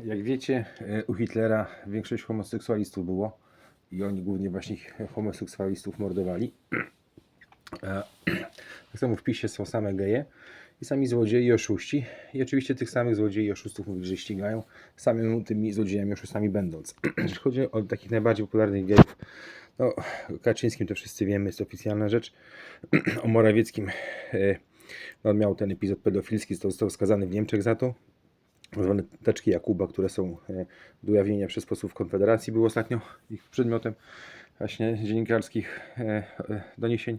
Jak wiecie, e, u Hitlera większość homoseksualistów było i oni głównie właśnie homoseksualistów mordowali. Tak samo w PiSie są same geje i sami złodzieje i oszuści. I oczywiście tych samych złodziei i oszustów mówili, że ścigają, samym tymi złodziejami i oszustami będąc. Jeśli chodzi o takich najbardziej popularnych gejów, no Kaczyńskim to wszyscy wiemy, jest oficjalna rzecz. O Morawieckim, e, no, on miał ten epizod pedofilski, został skazany w Niemczech za to zwane teczki Jakuba, które są e, do ujawnienia przez posłów Konfederacji, był ostatnio ich przedmiotem właśnie dziennikarskich e, e, doniesień.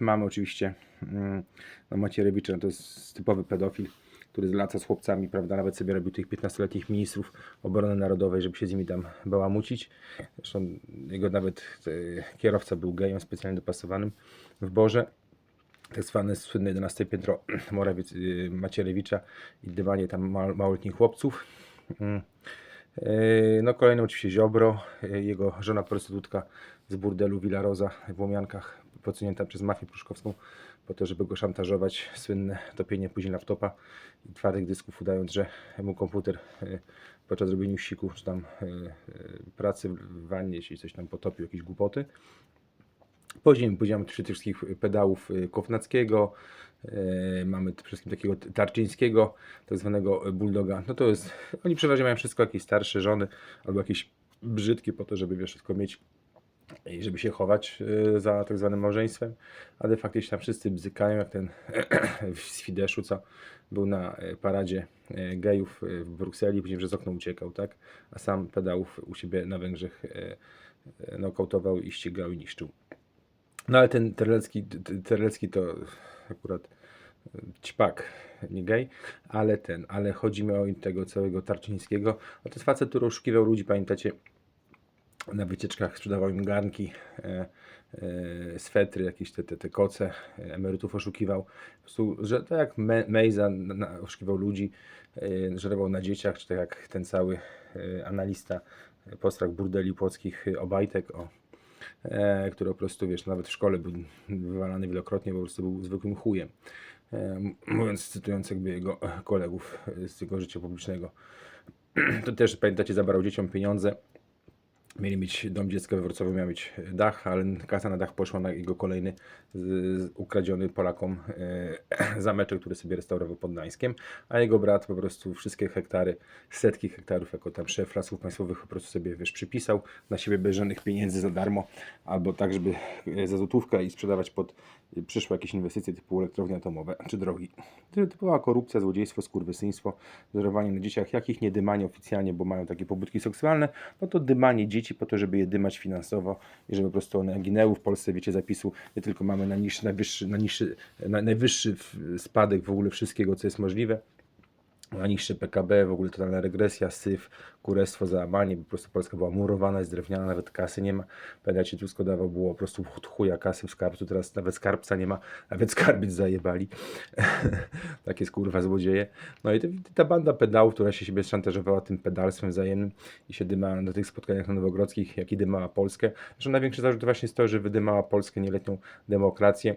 Mamy oczywiście mm, no Macierewicza, no to jest typowy pedofil, który zlaca z chłopcami, prawda, nawet sobie robił tych 15-letnich ministrów obrony narodowej, żeby się z nimi tam bałamucić. Zresztą jego nawet kierowca był gejem specjalnie dopasowanym w Borze tak zwane słynne 11 piętro Morawiec, y, Macierewicza i dymanie tam ma- małoletnich chłopców. Mm. Y, No kolejny oczywiście Ziobro, y, jego żona prostytutka z burdelu Villa Rosa w Łomiankach, podsunięta przez mafię pruszkowską po to, żeby go szantażować. Słynne topienie później laptopa i twardych dysków, udając, że mu komputer podczas robienia siku czy tam pracy w wannie się coś tam potopił, jakieś głupoty. Później powiedziałem przy tych wszystkich pedałów y, Kownackiego, y, mamy przede wszystkim takiego Tarczyńskiego, tak zwanego bulldoga. No to jest, oni przeważnie mają wszystko jakieś starsze żony albo jakieś brzydkie po to, żeby wiesz, wszystko mieć i żeby się chować y, za tak zwanym małżeństwem, a de facto się tam wszyscy bzykają, jak ten z co był na y, paradzie y, gejów y, w Brukseli, później przez okno uciekał, tak? A sam pedałów u siebie na Węgrzech y, y, nokautował i ścigał i niszczył. No ale ten Terlecki, Terlecki to akurat e, ćpak, nie gej, ale ten, ale chodzi mi o tego całego Tarczyńskiego. No to jest facet, który oszukiwał ludzi, pamiętacie, na wycieczkach sprzedawał im garnki, e, e, swetry, jakieś te, te, te koce, e, emerytów oszukiwał. Po prostu, że tak jak Me, Mejza oszukiwał ludzi, e, żerował na dzieciach, czy tak jak ten cały e, analista e, postrach burdeli płockich Obajtek, o, który po prostu, wiesz, nawet w szkole był wywalany wielokrotnie, po prostu był zwykłym chujem. E, mówiąc, cytując jakby jego e, kolegów e, z jego życia publicznego. To też, pamiętacie, zabrał dzieciom pieniądze. Mieli mieć dom dziecka we Wrocławiu, miał mieć dach, ale kasa na dach poszła na jego kolejny z, ukradziony Polakom e, zameczek, który sobie restaurował pod Gdańskiem, a jego brat po prostu wszystkie hektary, setki hektarów jako tam szef lasów państwowych po prostu sobie, wiesz, przypisał na siebie bez żadnych pieniędzy za darmo, albo tak, żeby e, za złotówkę i sprzedawać pod e, przyszłe jakieś inwestycje typu elektrownie atomowe czy drogi. Typowa korupcja, złodziejstwo, skurwysyństwo, żerowanie na dzieciach, jakich nie dymanie oficjalnie, bo mają takie pobudki seksualne, no to dymanie dzieci po to, żeby je dymać finansowo i żeby po prostu one ginęły. W Polsce, wiecie, zapisu nie tylko mamy najniższy, najwyższy, najwyższy spadek w ogóle wszystkiego, co jest możliwe, najniższe PKB, w ogóle totalna regresja, syf, kurestwo, załamanie, po prostu Polska była murowana, jest drewniana, nawet kasy nie ma. Pamiętacie, Tusk dawał, było po prostu chuja kasy w skarbcu, teraz nawet skarbca nie ma, nawet skarbiec zajebali. tak jest kurwa złodzieje. No i ta banda pedałów, która się siebie szantażowała tym pedalstwem wzajemnym i się dymała na tych spotkaniach na Nowogrodzkich, jak i dymała Polskę. Zresztą największy zarzut właśnie jest to, że wydymała Polskę nieletnią demokrację.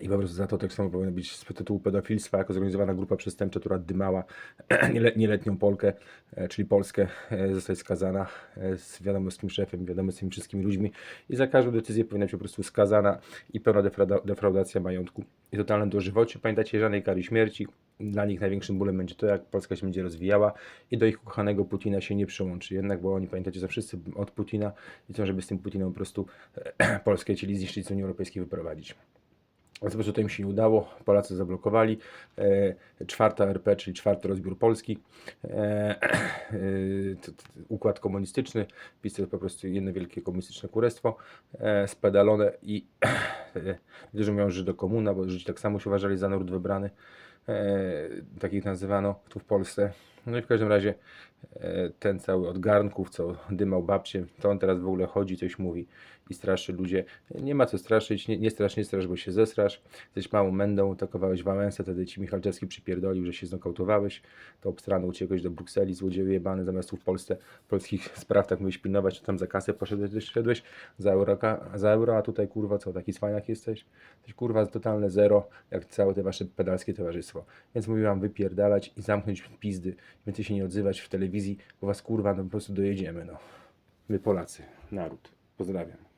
I po prostu za to tak samo powinno być z tytułu pedofilstwa, jako zorganizowana grupa przestępcza, która dymała nielet- nieletnią Polkę, e, czyli Polskę, e, zostać skazana e, z wiadomo z kim szefem, wiadomo z tymi wszystkimi ludźmi i za każdą decyzję powinna być po prostu skazana i pełna defrauda- defraudacja majątku i totalne dożywocie. Pamiętajcie, żadnej kary śmierci. Dla nich największym bólem będzie to, jak Polska się będzie rozwijała i do ich ukochanego Putina się nie przyłączy. Jednak, bo oni, pamiętacie, są wszyscy od Putina i chcą, żeby z tym Putinem po prostu Polskę chcieli zniszczyć z Unii Europejskiej wyprowadzić. Po prostu to im się nie udało. Polacy zablokowali. E, czwarta RP, czyli czwarty rozbiór Polski. E, e, układ komunistyczny. PiS to po prostu jedno wielkie komunistyczne kurestwo. Spedalone i ludzie mówią, że do komuna, bo Żydzi tak samo się uważali za naród wybrany. Takich nazywano tu w Polsce. No i w każdym razie e, ten cały od garnków, co dymał babcie, to on teraz w ogóle chodzi, coś mówi i straszy ludzie. Nie ma co straszyć, nie, nie strasz, nie strasz, bo się zesrasz. Jesteś małą mędą, atakowałeś Wałęsę, wtedy ci Michalczewski przypierdolił, że się znokautowałeś, to obstrano uciekłeś do Brukseli, złodzieju jebany, zamiast tu w Polsce polskich spraw tak mówisz pilnować, to tam za kasę poszedłeś, szedłeś za euro, za euro, a tutaj kurwa co, taki cwaniak jesteś? Jesteś kurwa totalne zero, jak całe te wasze pedalskie towarzystwo. Więc mówiłam wypierdalać i zamknąć pizdy więcej się nie odzywać w telewizji, bo was kurwa no po prostu dojedziemy, no. My Polacy, naród. Pozdrawiam.